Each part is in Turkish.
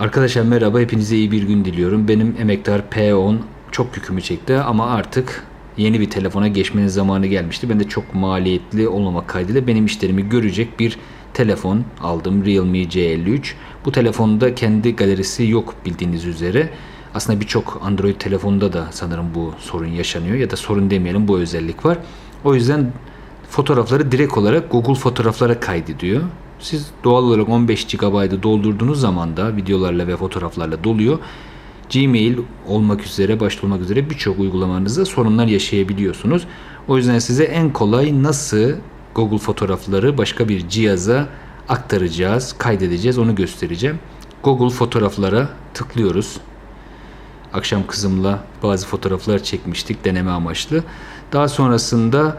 Arkadaşlar merhaba, hepinize iyi bir gün diliyorum. Benim emektar P10 çok yükümü çekti ama artık yeni bir telefona geçmenin zamanı gelmişti. Ben de çok maliyetli olmamak kaydıyla benim işlerimi görecek bir telefon aldım. Realme C53. Bu telefonda kendi galerisi yok bildiğiniz üzere. Aslında birçok Android telefonda da sanırım bu sorun yaşanıyor ya da sorun demeyelim bu özellik var. O yüzden fotoğrafları direkt olarak Google fotoğraflara kaydediyor. Siz doğal olarak 15 GB'ı doldurduğunuz zaman da videolarla ve fotoğraflarla doluyor. Gmail olmak üzere, başta olmak üzere birçok uygulamanızda sorunlar yaşayabiliyorsunuz. O yüzden size en kolay nasıl Google fotoğrafları başka bir cihaza aktaracağız, kaydedeceğiz onu göstereceğim. Google fotoğraflara tıklıyoruz. Akşam kızımla bazı fotoğraflar çekmiştik deneme amaçlı. Daha sonrasında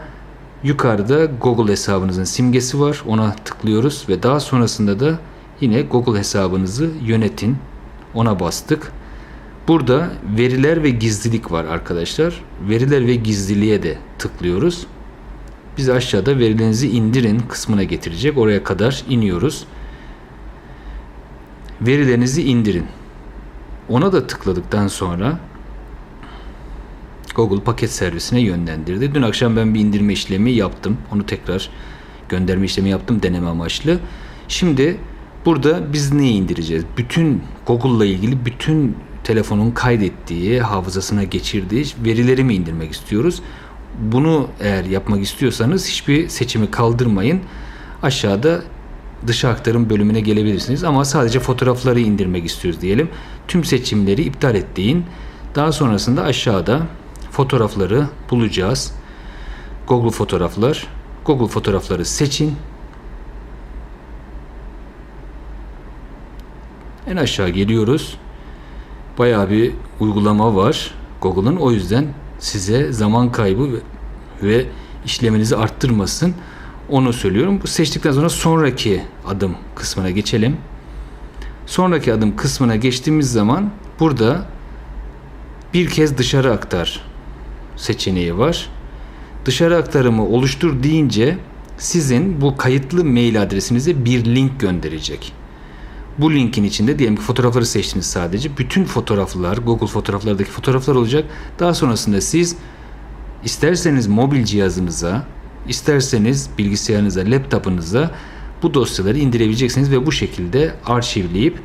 yukarıda Google hesabınızın simgesi var. Ona tıklıyoruz ve daha sonrasında da yine Google hesabınızı yönetin. Ona bastık. Burada veriler ve gizlilik var arkadaşlar. Veriler ve gizliliğe de tıklıyoruz. Biz aşağıda verilerinizi indirin kısmına getirecek. Oraya kadar iniyoruz. Verilerinizi indirin. Ona da tıkladıktan sonra Google paket servisine yönlendirdi. Dün akşam ben bir indirme işlemi yaptım. Onu tekrar gönderme işlemi yaptım deneme amaçlı. Şimdi burada biz neyi indireceğiz? Bütün Google'la ilgili bütün telefonun kaydettiği, hafızasına geçirdiği verileri mi indirmek istiyoruz? Bunu eğer yapmak istiyorsanız hiçbir seçimi kaldırmayın. Aşağıda dışa aktarım bölümüne gelebilirsiniz ama sadece fotoğrafları indirmek istiyoruz diyelim. Tüm seçimleri iptal et deyin. Daha sonrasında aşağıda fotoğrafları bulacağız. Google fotoğraflar. Google fotoğrafları seçin. En aşağı geliyoruz. Bayağı bir uygulama var Google'ın. O yüzden size zaman kaybı ve, işleminizi arttırmasın. Onu söylüyorum. Bu seçtikten sonra sonraki adım kısmına geçelim. Sonraki adım kısmına geçtiğimiz zaman burada bir kez dışarı aktar seçeneği var. Dışarı aktarımı oluştur deyince sizin bu kayıtlı mail adresinize bir link gönderecek. Bu linkin içinde diyelim ki fotoğrafları seçtiniz sadece. Bütün fotoğraflar, Google fotoğraflardaki fotoğraflar olacak. Daha sonrasında siz isterseniz mobil cihazınıza, isterseniz bilgisayarınıza, laptopunuza bu dosyaları indirebileceksiniz ve bu şekilde arşivleyip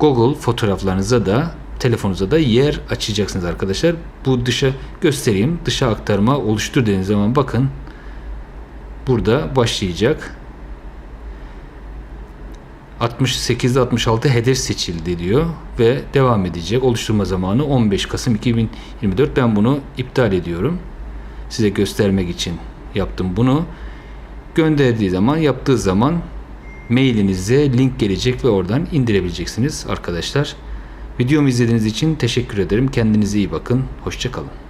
Google fotoğraflarınıza da telefonunuza da yer açacaksınız arkadaşlar. Bu dışa göstereyim. Dışa aktarma oluştur dediğiniz zaman bakın burada başlayacak. 68'de 66 hedef seçildi diyor ve devam edecek. Oluşturma zamanı 15 Kasım 2024. Ben bunu iptal ediyorum. Size göstermek için yaptım bunu. Gönderdiği zaman, yaptığı zaman mailinize link gelecek ve oradan indirebileceksiniz arkadaşlar. Videomu izlediğiniz için teşekkür ederim. Kendinize iyi bakın. Hoşçakalın.